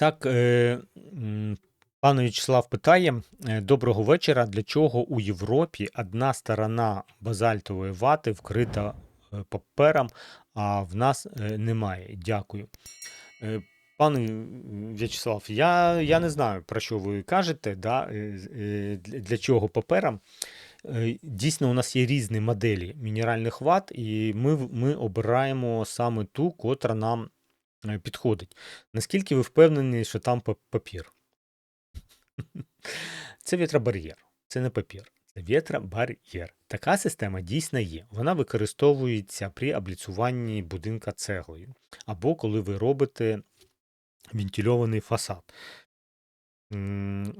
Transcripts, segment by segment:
Так, е, пан В'ячеслав питає: е, Доброго вечора. Для чого у Європі одна сторона базальтової вати вкрита е, папером, а в нас немає? Дякую. Пане В'ячеслав, я, я не знаю, про що ви кажете, да? для чого папером. Дійсно, у нас є різні моделі мінеральних ват, і ми, ми обираємо саме ту, котра нам підходить. Наскільки ви впевнені, що там папір? Це вітробар'єр, це не папір. Це вітробар'єр. Така система дійсно є. Вона використовується при обліцюванні будинка цеглою, або коли ви робите вентильований фасад.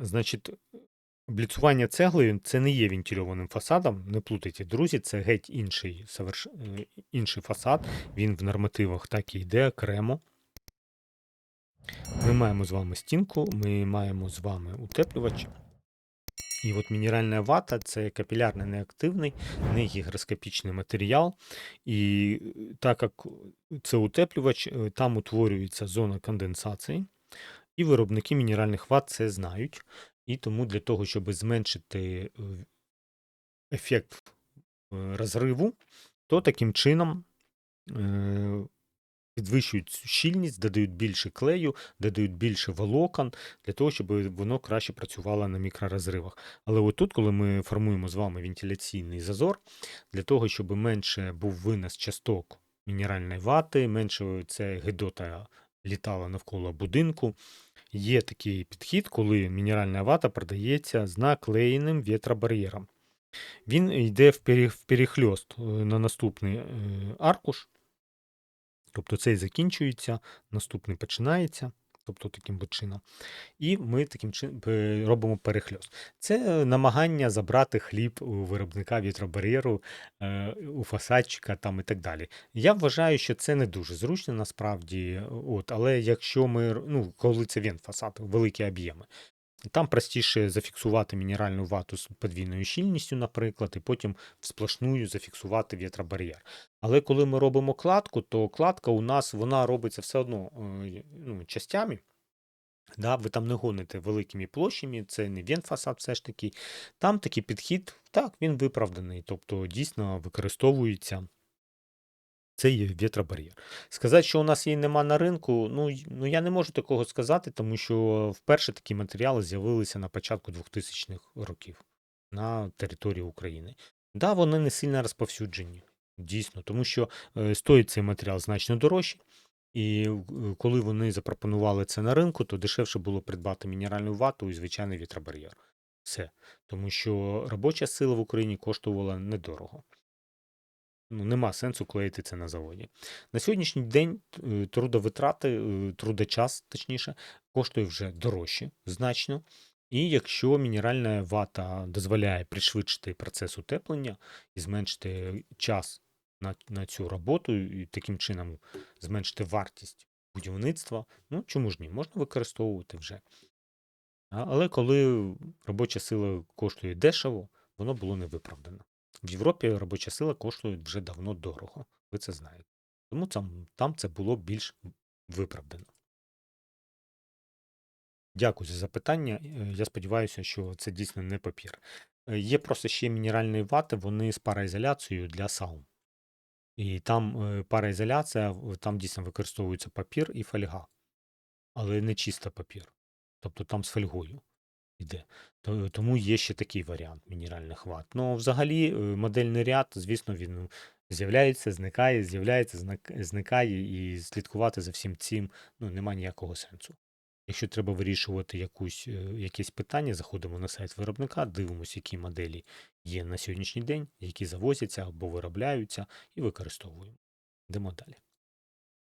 Значить, обліцювання цеглою це не є вентильованим фасадом. Не плутайте, друзі, це геть інший, е, інший фасад. Він в нормативах так і йде окремо. Ми маємо з вами стінку, ми маємо з вами утеплювач. І от мінеральна вата це капілярний неактивний, не гігроскопічний матеріал. І так як це утеплювач, е, там утворюється зона конденсації, і виробники мінеральних ват це знають. І тому для того, щоб зменшити е, ефект е, розриву, то таким чином підвищують цю щільність, додають більше клею, додають більше волокон для того, щоб воно краще працювало на мікророзривах. Але отут, коли ми формуємо з вами вентиляційний зазор, для того, щоб менше був винос часток мінеральної вати, менше це гидота літала навколо будинку. Є такий підхід, коли мінеральна вата продається з наклеєним вітробар'єром. Він йде в перехльост е, на наступний е, аркуш. Тобто цей закінчується, наступний починається, тобто таким чином. І ми таким чином робимо перехльост. Це намагання забрати хліб у виробника вітробар'єру, е, у фасадчика там і так далі. Я вважаю, що це не дуже зручно насправді. От, але якщо ми, ну, коли це він фасад, великі об'єми. Там простіше зафіксувати мінеральну вату з подвійною щільністю, наприклад, і потім сплошную зафіксувати вітробар'єр. Але коли ми робимо кладку, то кладка у нас вона робиться все одно е, ну, частями. Да, ви там не гоните великими площами, це не вентфасад все ж таки. Там такий підхід, так, він виправданий, тобто дійсно використовується це є вітробар'єр. Сказати, що у нас її нема на ринку, ну, ну я не можу такого сказати, тому що вперше такі матеріали з'явилися на початку 2000-х років на території України. Да, вони не сильно розповсюджені, дійсно, тому що е, стоїть цей матеріал значно дорожче. І е, коли вони запропонували це на ринку, то дешевше було придбати мінеральну вату і звичайний вітробар'єр. Все. Тому що робоча сила в Україні коштувала недорого. Ну, нема сенсу клеїти це на заводі. На сьогоднішній день е, трудовитрати, е, трудочас, точніше, коштує вже дорожче значно. І якщо мінеральна вата дозволяє пришвидшити процес утеплення і зменшити час на, на цю роботу, і таким чином зменшити вартість будівництва, ну чому ж ні, можна використовувати вже. Але коли робоча сила коштує дешево, воно було не виправдано. В Європі робоча сила коштує вже давно дорого. Ви це знаєте. Тому там, там це було більш виправдано. Дякую за запитання. Е, Я сподіваюся, що це дійсно не папір. Е, Є просто ще мінеральні вати, вони з параізоляцією для саун. І там е, параізоляція, там дійсно використовується папір і фольга, але не чисто папір. Тобто там з фольгою йде. Тому є ще такий варіант мінеральних ват. Ну, взагалі, е, модельний ряд, звісно, він з'являється, зникає, з'являється, зникає, і слідкувати за всім цим ну, немає ніякого сенсу. Якщо треба вирішувати якусь, е, якесь питання, заходимо на сайт виробника, дивимося, які моделі є на сьогоднішній день, які завозяться або виробляються, і використовуємо. Йдемо далі.